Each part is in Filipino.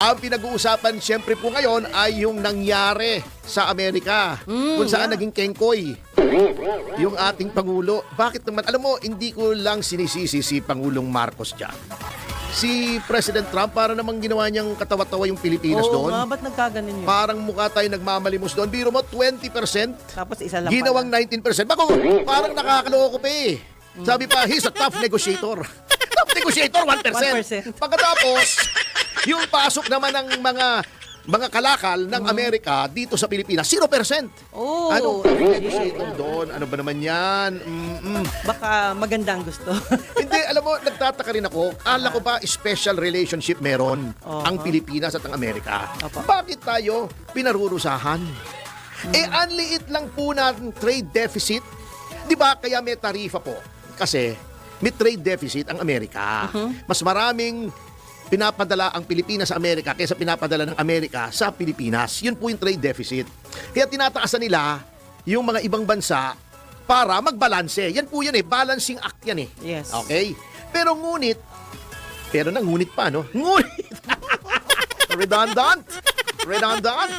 Ang pinag-uusapan siyempre po ngayon ay yung nangyari sa Amerika kung saan naging kengkoy yung ating Pangulo. Bakit naman? Alam mo, hindi ko lang sinisisi si Pangulong Marcos dyan. Si President Trump, para namang ginawa niyang katawa-tawa yung Pilipinas Oo doon. nga, ba't nagkaganon yun? Parang mukha tayo nagmamalimos doon. Biro mo, 20%. Tapos isa lang Ginawang pala. 19%. Bako, parang nakakaloko pa eh. Sabi pa, he's a tough negotiator. tough negotiator, 1%. 1%. Pagkatapos, yung pasok naman ng mga mga kalakal ng Amerika dito sa Pilipinas, 0%. Oo. Anong tough negotiator doon? Ano ba naman yan? Mm-mm. Baka maganda ang gusto. Hindi, alam mo, nagtataka rin ako. Ala ko ba special relationship meron Oo. ang Pilipinas at ang Amerika? Opo. Bakit tayo pinarurusahan? Eh, ang liit lang po ng trade deficit. Di ba? Kaya may tarifa po. Kasi may trade deficit ang Amerika. Mas maraming pinapadala ang Pilipinas sa Amerika kaysa pinapadala ng Amerika sa Pilipinas. Yun po yung trade deficit. Kaya tinataasan nila yung mga ibang bansa para magbalanse. Yan po yan eh. Balancing act yan eh. Yes. Okay? Pero ngunit, pero na ngunit pa, no? Ngunit! Redundant! Redundant!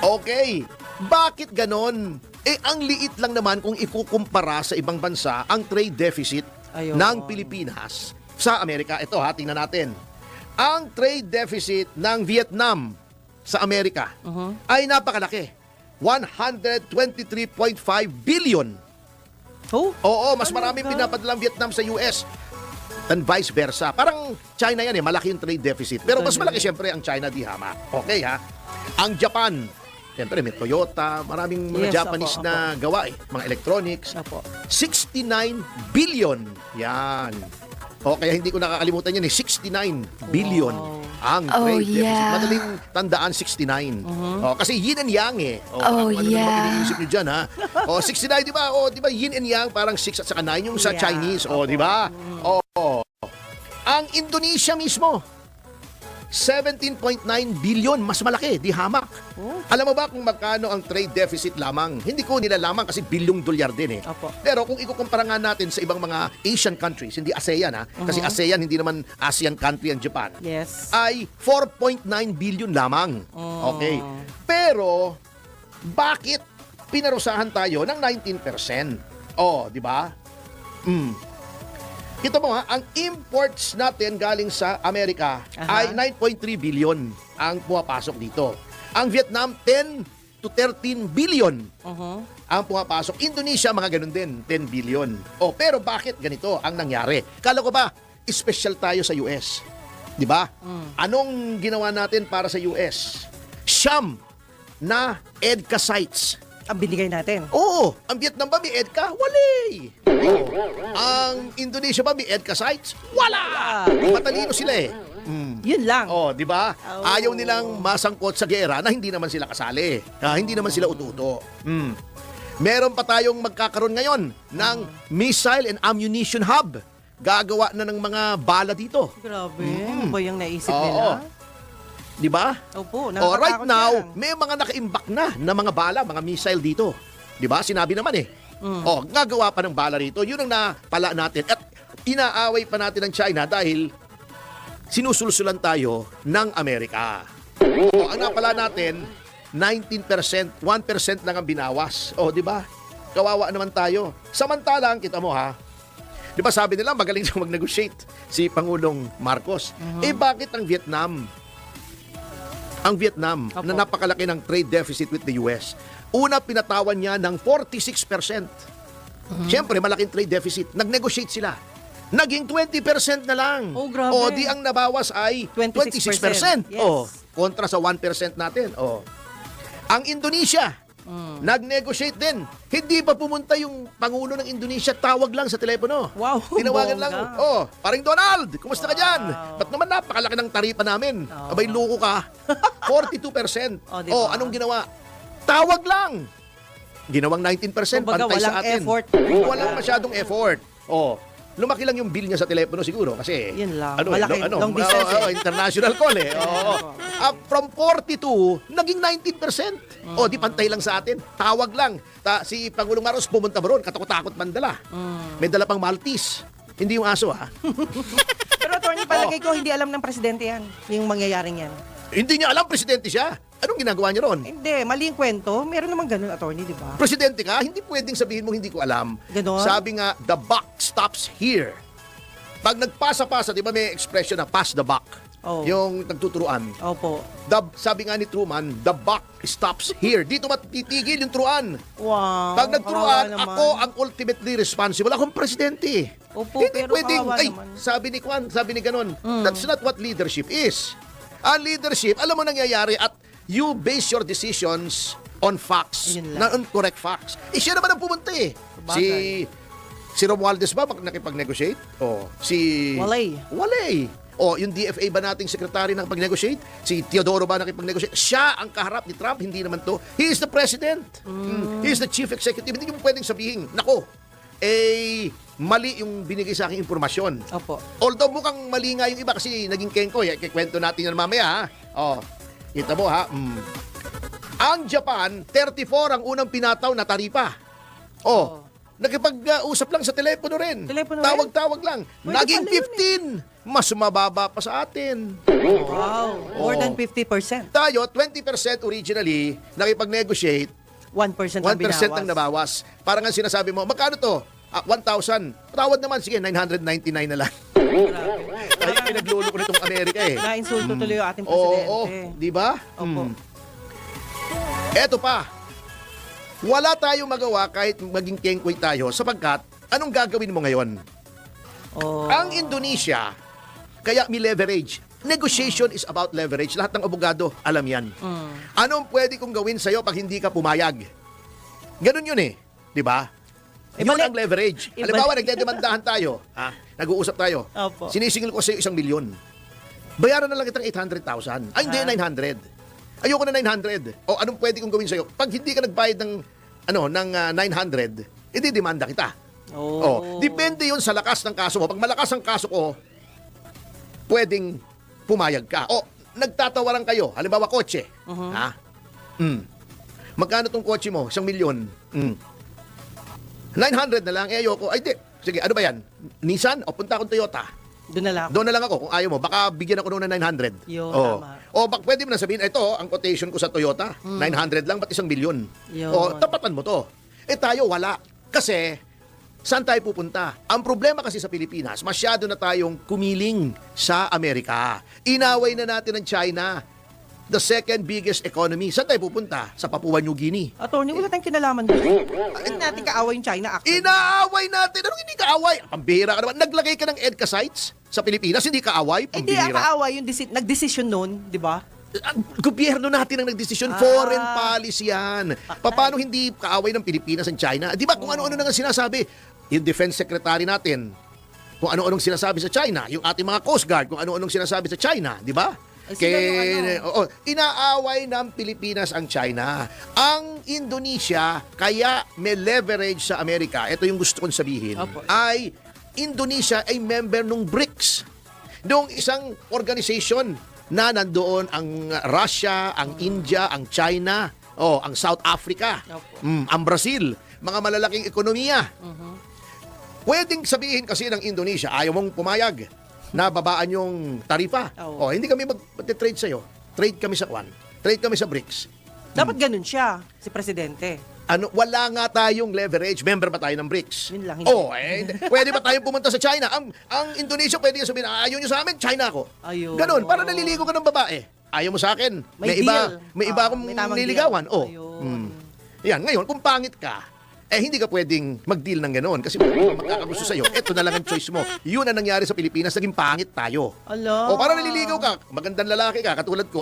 Okay. Bakit ganon? Eh, ang liit lang naman kung ikukumpara sa ibang bansa ang trade deficit Ayun. ng Pilipinas sa Amerika. Ito ha, tingnan natin. Ang trade deficit ng Vietnam sa Amerika Uh-huh. ay napakalaki. 123.5 billion. Oh, Oo, mas Talaga? maraming pinapadala ang Vietnam sa US than vice versa. Parang China yan eh, malaki yung trade deficit. Pero mas Talaga. malaki siyempre ang China di hama. Okay ha? Ang Japan, siyempre may Toyota, maraming mga Yes, Japanese opo, na gawa eh, mga electronics. Apo. 69 billion. Yan. O kaya hindi ko nakakalimutan yan eh, 69 billion Wow. ang Oh, trade deficit. yeah. Madaling tandaan 69. O, kasi yin and yang eh. O, Oh, ano, ano yeah. naman iniisip nyo dyan ha? O 69 di ba? O di ba yin and yang parang 6 at saka 9 yung sa Yeah. Chinese. O di ba? O. Ang Indonesia mismo 17.9 billion, mas malaki, di hamak. Oh. Alam mo ba kung magkano ang trade deficit lamang? Hindi ko nilalaman kasi bilyong dolyar din eh. Opo. Pero kung ikukumpara nga natin sa ibang mga Asian countries, hindi ASEAN ha, kasi Uh-huh. ASEAN hindi naman ASEAN country ang Japan, Yes. ay 4.9 billion lamang. Oh. Okay. Pero, bakit pinarusahan tayo ng 19%? Oh, di ba? Mm. Kita mo ha, ang imports natin galing sa Amerika Aha. ay 9.3 billion ang pumapasok dito. Ang Vietnam, 10 to 13 billion Uh-huh. ang pumapasok. Indonesia, mga ganun din, 10 billion. Oh, pero bakit ganito ang nangyari? Kala ko ba, special tayo sa US? Di ba? Anong ginawa natin para sa US? Siyam na EDCA sites. Ang binigay natin. Oo, ang Vietnam ba may EDCA? Wala. Oo. Ang Indonesia ba may EDCA sites? Wala. Matalino sila eh. Mm. Yun lang. Oh, di ba? Oh. Ayaw nilang masangkot sa gera na hindi naman sila kasali. Ah, hindi naman sila ututo. Mm. Meron pa tayong magkakaroon ngayon ng missile and ammunition hub. Gagawa na ng mga bala dito. Grabe. Ano ba yung naisip Oo. nila? Di ba? Opo, Oh, right nakakatakot now, yan. may mga nakaimbak na na mga bala, mga missile dito. 'Di ba? Sinabi naman eh. Mm. Oh, gagawa pa ng bala rito. 'Yun ang napala natin. At inaaway pa natin ng China dahil sinusulsulan tayo ng Amerika. Oh, ang napala natin 19%, 1% lang ang binawas. Oh, 'di ba? Kawawa naman tayo. Samantalang kita mo ha, Di ba sabi nila magaling siya mag-negotiate si Pangulong Marcos. Eh bakit ang Vietnam ang Vietnam Opo. na napakalaki ng trade deficit with the US. Una, pinatawan niya ng 46%. Siyempre, malaking trade deficit. Nag-negotiate sila. Naging 20% na lang. Oh, grabe. O, di ang nabawas ay 26%. 26%. Yes. O, kontra sa 1% natin. O. Ang Indonesia, Mm. nag-negotiate din. Hindi pa pumunta yung Pangulo ng Indonesia, tawag lang sa telepono. Wow, Tinawagan lang, bongga. oh, paring Donald, kumusta ka dyan? Wow. Ba't naman napakalaki ng taripa namin? Oo. Abay, loko ka. 42%. Oh, di oh, anong ginawa? Tawag lang. Ginawang 19%, Kumbaga, pantay sa walang atin. effort. Walang masyadong effort. Oh, lumaki lang yung bill niya sa telepono siguro kasi Yun lang. ano, Malaki. eh, ano, Long distance oh, oh, eh. international call eh. Oo. Ah, from 42 naging 19%. Mm. Oh, di pantay lang sa atin. Tawag lang. Ta, si Pangulong Marcos pumunta ba ron? Katakot-takot man dala. Mm. May dala pang Maltese. Hindi yung aso ha. Pero attorney, palagay ko hindi alam ng presidente yan, yung mangyayaring yan. Hindi niya alam, presidente siya. Anong ginagawa niya ron? Hindi, mali yung kwento. Meron naman ganun, attorney, di ba? Presidente ka, hindi pwedeng sabihin mo hindi ko alam. Ganon? Sabi nga, the buck stops here. Pag nagpasa-pasa, di ba may expression na pass the buck? Oh. Yung nagtuturuan. Opo. The, sabi nga ni Truman, the buck stops here. Dito matitigil yung turuan. Wow. Pag nagturuan, kawawa naman. ako ang ultimately responsible. Akong presidente. Opo, Hindi pero pwedeng, kawawa ay, naman. Mm. sabi ni Kwan, sabi ni ganon, that's not what leadership is. Ang leadership, alam mo nangyayari at you base your decisions on facts, na on correct facts. Eh, siya naman ang pumunta eh. Si, si Romualdez ba pag nakipag-negotiate? O, si... Walay. Walay. O, yung DFA ba nating sekretary nakipag-negotiate? Si Teodoro ba nakipag-negotiate? Siya ang kaharap ni Trump, hindi naman to. He is the president. Mm. He is the chief executive. Hindi mo pwedeng sabihin, nako, eh, mali yung binigay sa aking impormasyon. Opo. Although mukhang mali nga yung iba kasi naging kengko. Eh. Kikwento natin yan mamaya ha. Oh, kita mo ha. Mm. Ang Japan, 34 ang unang pinataw na taripa. Oh, Oh. nakipag-usap lang sa telepono rin. Telepono? Tawag-tawag lang. Pwede Naging pala yun 15. Mas mababa pa sa atin. Wow. More Oh. than 50%. Tayo, 20% originally, nakipag-negotiate, 1% 1% ang binawas. ang nabawas. Parang ang sinasabi mo, magkano to? Ah, 1,000. Tawad naman, sige, 999 na lang. Ay, pinaglolo ko nitong Amerika eh. Na-insulto tuloy yung ating Oo, presidente. oo, di ba? Opo. Hmm. Eto pa. Wala tayong magawa kahit maging kengkoy tayo sapagkat anong gagawin mo ngayon? Oh. Ang Indonesia, kaya may leverage. Negotiation is about leverage. Lahat ng abogado, alam yan. Mm. Anong pwede kong gawin sa'yo pag hindi ka pumayag? Ganun yun eh. Di ba? Yun mali- ang leverage. Eh, Halimbawa, nagdedemandahan tayo. ha? Nag-uusap tayo. Opo. Sinisingil ko sa'yo isang milyon. Bayaran na lang kitang 800,000. Ay, hindi, Ah. 900. Ayoko na 900. O anong pwede kong gawin sa'yo? Pag hindi ka nagbayad ng, ano, ng ah, 900, edi demanda kita. Oh. Oh, depende 'yun sa lakas ng kaso mo. Pag malakas ang kaso ko, pwedeng pumayag ka. O nagtatawaran kayo, halimbawa kotse, Uh-huh. ha? Mm. Magkano tong kotse mo? Isang milyon. Mm. 900 na lang, eh ayoko. Ay, di. Sige, ano ba yan? Nissan? O punta akong Toyota. Doon na lang ako. Doon na lang ako kung ayaw mo. Baka bigyan ako noon ng 900. Yun, oh. tama. O bak pwede mo na sabihin, ito, ang quotation ko sa Toyota, 900 lang, ba't isang milyon? Yun. O, tapatan mo to. Eh tayo, wala. Kasi, saan tayo pupunta? Ang problema kasi sa Pilipinas, masyado na tayong kumiling sa Amerika. Inaway na natin ang China, the second biggest economy. Saan tayo pupunta? Sa Papua New Guinea. Attorney, wala tayong kinalaman doon. Hindi natin kaaway yung China actually. Inaaway natin. Anong hindi kaaway? Pambihira ka naman. Naglagay ka ng EDCA sites sa Pilipinas, hindi kaaway? Hindi ang Pambihira. kaaway yung desi- nag-decision noon, di ba? Ang gobyerno natin ang nagdesisyon. Ah. Foreign policy yan. Paano hindi kaaway ng Pilipinas ang China? Di ba kung ano-ano na nga sinasabi? Yung defense secretary natin, kung ano-anong sinasabi sa China, yung ating mga Coast Guard, kung ano-anong sinasabi sa China, di ba? Eh, yung ano. oo, inaaway ng Pilipinas ang China. Ang Indonesia, kaya may leverage sa Amerika, ito yung gusto kong sabihin, Opo. ay Indonesia ay member ng BRICS. Noong isang organization na nandoon ang Russia, ang India, ang China, oh, ang South Africa, Opo. mm, ang Brazil, mga malalaking ekonomiya. Pwedeng sabihin kasi ng Indonesia, ayaw mong pumayag na babaan yung tarifa. Oh, hindi kami mag-trade sa'yo. Trade kami sa Kwan. Trade kami sa BRICS. Dapat ganun siya, si Presidente. Ano, wala nga tayong leverage. Member ba tayo ng BRICS? Yun lang, hindi. Oh, eh, pwede ba tayong pumunta sa China? Ang ang Indonesia pwede sabihin, ayaw nyo sa amin, China ako. Ayun. Ganon, para naliligo ka ng babae. Ayaw mo sa akin. May iba, deal. may iba Ah, akong may tamang nililigawan. deal. Oh. Ayun. Mm. Yan, ngayon, kung pangit ka, eh hindi ka pwedeng mag-deal ng gano'n kasi magkakagusto sa'yo, eto na lang ang choice mo. Yun ang nangyari sa Pilipinas, naging pangit tayo. Ala. O para naliligaw ka, magandang lalaki ka, katulad ko.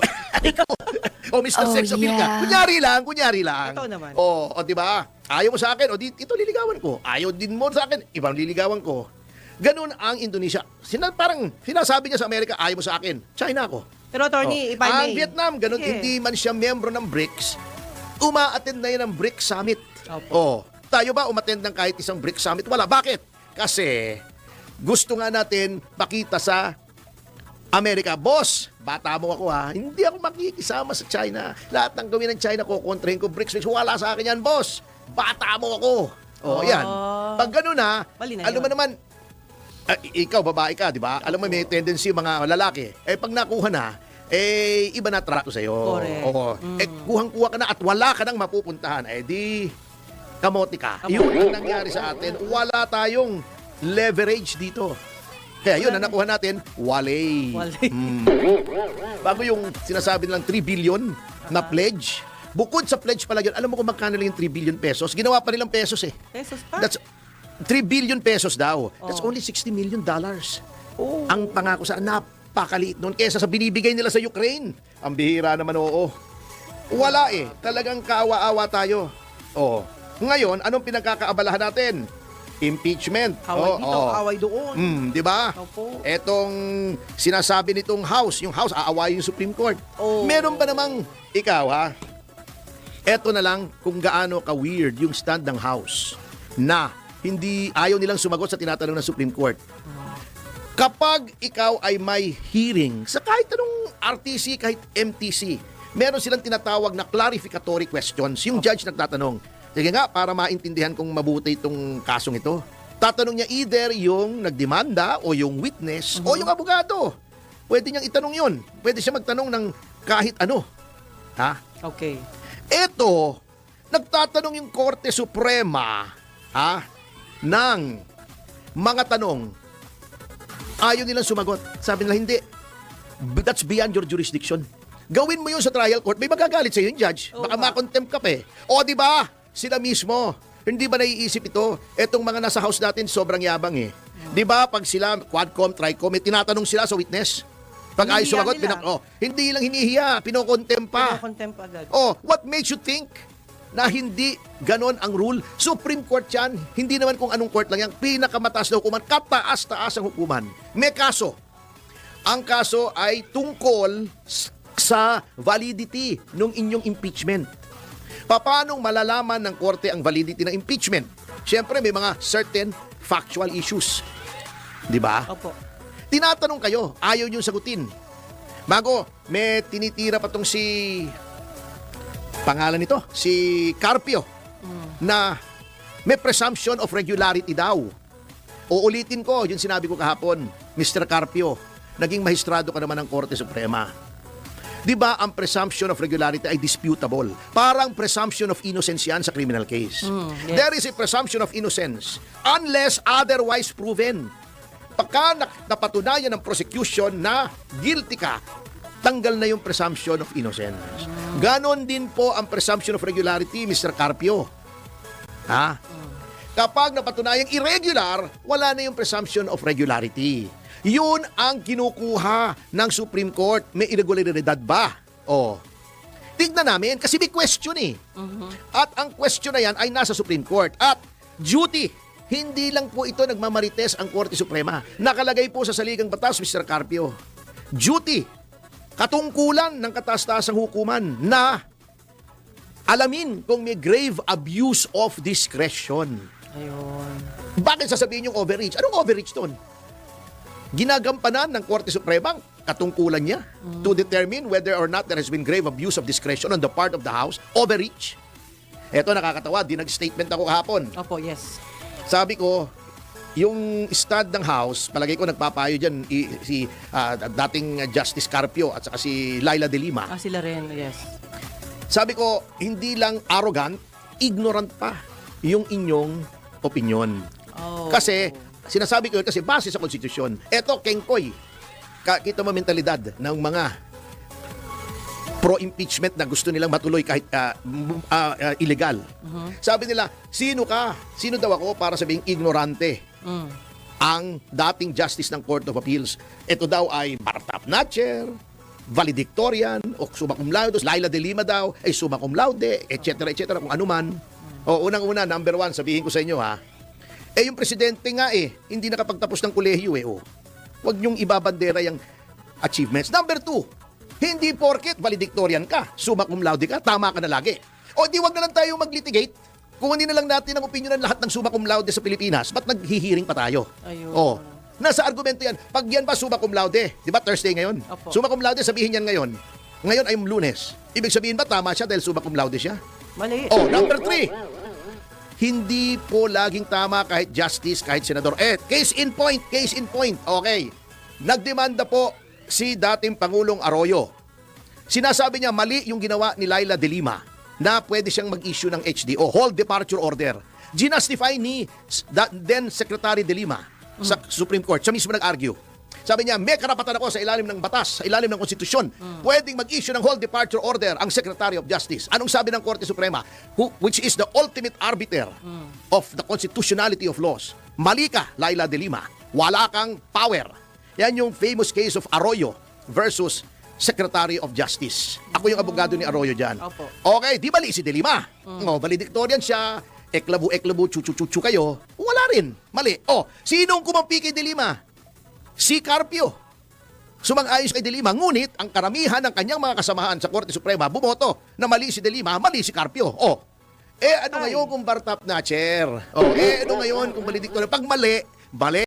o Mr. Oh, Sex Appeal ka. yeah. Kunyari lang, kunyari lang. Ito naman. O, o di ba? Ayaw mo sa akin, o di, ito liligawan ko. Ayaw din mo sa akin, ibang liligawan ko. Ganun ang Indonesia. Sina, parang sinasabi niya sa Amerika, ayaw mo sa akin. China ako. Pero Attorney, Oh. if I may. Ang Vietnam, ganun, Sige. hindi man siya miyembro ng BRICS, uma-attend na yan ng BRICS Summit. Opo. Oh, tayo ba umattend ng kahit isang BRICS Summit? Wala. Bakit? Kasi gusto nga natin pakita sa Amerika, boss, bata mo ako ha, hindi ako makikisama sa China. Lahat ng gawin ng China ko, kontrahin ko BRICS, BRICS, wala sa akin yan, boss. Bata mo ako. Oh, Oh. yan. Pag ganun ha, alam mo naman, i- ikaw, babae ka, di ba? Alam mo, may tendency mga lalaki. Eh, pag nakuha na, eh, iba na trato sa'yo. Correct. Oo. Mm. Eh, kuhang-kuha ka na at wala ka nang mapupuntahan. Eh, di, kamote ka. Kamote. Yun ang nangyari sa atin. Wala tayong leverage dito. Kaya yun, ang nakuha natin, wale. Wale. Mm. Bago yung sinasabi nilang 3 billion na pledge, bukod sa pledge pala yun, alam mo kung magkano lang yung 3 billion pesos? Ginawa pa nilang pesos eh. Pesos pa? That's 3 billion pesos daw. That's Oh. only 60 million dollars. oh. Ang pangako sa napakaliit noon kesa sa binibigay nila sa Ukraine. Ang bihira naman oo. Wala eh. Talagang kaawa-awa tayo. Oh. Ngayon, anong pinagkakaabalahan natin? Impeachment. Away Oh, dito, oh. away doon. Mm, di ba? Opo. Etong sinasabi nitong House, yung House aawayin yung Supreme Court. Oh. Meron ba namang ikaw ha? Eto na lang kung gaano ka-weird yung stand ng House na hindi ayaw nilang sumagot sa tinatanong ng Supreme Court. Kapag ikaw ay may hearing sa kahit anong RTC, kahit MTC, meron silang tinatawag na clarificatory questions. Yung judge nagtatanong, sige nga, para maintindihan kong mabuti itong kasong ito. Tatanong niya either yung nagdemanda o yung witness o yung abogado. Pwede niyang itanong yun. Pwede siya magtanong ng kahit ano. Ha? Okay. Eto, nagtatanong yung Korte Suprema ha, ng mga tanong. Ayaw nilang sumagot. Sabi nila, hindi. That's beyond your jurisdiction. Gawin mo yun sa trial court, may magagalit sa yung judge. Baka nga. makontempt ka pa eh. O di ba? Sila mismo. Hindi ba naiisip ito? Etong mga nasa house natin, sobrang yabang eh. Di ba pag sila, quadcom, tricom, may tinatanong sila sa witness? Pag Hinihiya sumagot, pinak- oh, hindi lang hinihiya, pinokontempt pa. Contempt agad. Oh, what makes you think na hindi ganon ang rule? Supreme Court yan. Hindi naman kung anong court lang yan. Pinakamataas na hukuman. Kataas-taas ang hukuman. May kaso. Ang kaso ay tungkol sa validity ng inyong impeachment. Paano malalaman ng korte ang validity ng impeachment? Siyempre, may mga certain factual issues. Di ba? Opo. Tinatanong kayo, ayaw niyong sagutin. Bago, may tinitira pa tong si pangalan nito, si Carpio, na may presumption of regularity daw. Uulitin ko, yung sinabi ko kahapon, Mr. Carpio, naging mahistrado ka naman ng Korte Suprema. Di ba ang presumption of regularity ay disputable? Parang presumption of innocence yan sa criminal case. yes. There is a presumption of innocence unless otherwise proven. Pagka napatunayan ng prosecution na guilty ka, tanggal na yung presumption of innocence. Ganon din po ang presumption of regularity, Mr. Carpio. Ha? Kapag napatunayang irregular, wala na yung presumption of regularity. Yun ang kinukuha ng Supreme Court. May irregularidad ba? O. Tignan namin kasi may question eh. At ang question na yan ay nasa Supreme Court. At duty, hindi lang po ito nagmamarites ang Korte Suprema. Nakalagay po sa saligang batas, Mr. Carpio. Duty, katungkulan ng kataas-taasang hukuman na alamin kung may grave abuse of discretion. Ayun. Bakit sasabihin yung overreach? Anong overreach doon? Ginagampanan ng Korte Suprema ang katungkulan niya to determine whether or not there has been grave abuse of discretion on the part of the House. Overreach. Eto nakakatawa, di nag-statement ako kahapon. Opo, yes. Sabi ko, yung stud ng House, palagay ko nagpapayo dyan i- si ah, dating Justice Carpio at saka si Laila de Lima. Ah, sila rin, yes. Sabi ko, hindi lang arrogant, ignorant pa yung inyong opinion. Oh. Kasi, sinasabi ko yun kasi base sa konstitusyon. Eto, Kengkoy, kita mo mentalidad ng mga pro-impeachment na gusto nilang matuloy kahit ah, m- ah, ah, illegal. Sabi nila, sino ka? Sino daw ako para sabing ignorante? Mm. ang dating justice ng Court of Appeals. Ito daw ay Bartap Natcher, valedictorian, o summa cum laude, Laila de Lima daw, ay summa cum laude, etc. etc. kung anuman. O unang-una, number one, sabihin ko sa inyo ha, eh yung presidente nga eh, hindi nakapagtapos ng kolehiyo eh. Oh. Huwag niyong ibabandera yung achievements. Number two, hindi porket valedictorian ka, summa cum laude ka, tama ka na lagi. O di wag na lang tayo mag-litigate. Kung hindi na lang natin ang opinion ng lahat ng summa cum laude sa Pilipinas, ba't naghihiring pa tayo? Ayun. Oh. Nasa argumento yan. Pag yan ba summa cum laude? Di ba Thursday ngayon? Opo. Summa cum laude, sabihin yan ngayon. Ngayon ay lunes. Ibig sabihin ba tama siya dahil summa cum laude siya? Mali. Oh, number three. Hindi po laging tama kahit justice, kahit senador. Eh, case in point, case in point. Okay. Nagdemanda po si dating Pangulong Arroyo. Sinasabi niya mali yung ginawa ni Laila de Lima na pwede siyang mag-issue ng HDO, Hold Departure Order. Ginastify ni then Secretary de Lima sa Supreme Court. Siya mismo nag-argue. Sabi niya, may karapatan ako sa ilalim ng batas, sa ilalim ng konstitusyon. Pwedeng mag-issue ng hold departure order ang Secretary of Justice. Anong sabi ng Korte Suprema? Who, which is the ultimate arbiter of the constitutionality of laws. Mali ka, Laila de Lima. Wala kang power. Yan yung famous case of Arroyo versus Secretary of Justice. Ako yung abogado ni Arroyo dyan. Opo. Okay, di mali si De Lima. Oh, valedictorian siya. Eklabu-eklabu, chuchu-chuchu kayo. Wala rin. Mali. Oh, sinong kumampi kay De Lima? Si Carpio. Sumang-ayos kay De Lima, ngunit ang karamihan ng kanyang mga kasamahan sa Korte Suprema bumoto na mali si De Lima, mali si Carpio. Oh, eh ano Ay. ngayon kung bar top na chair? Oh, eh ano ngayon kung valedictorian? Pag mali, bali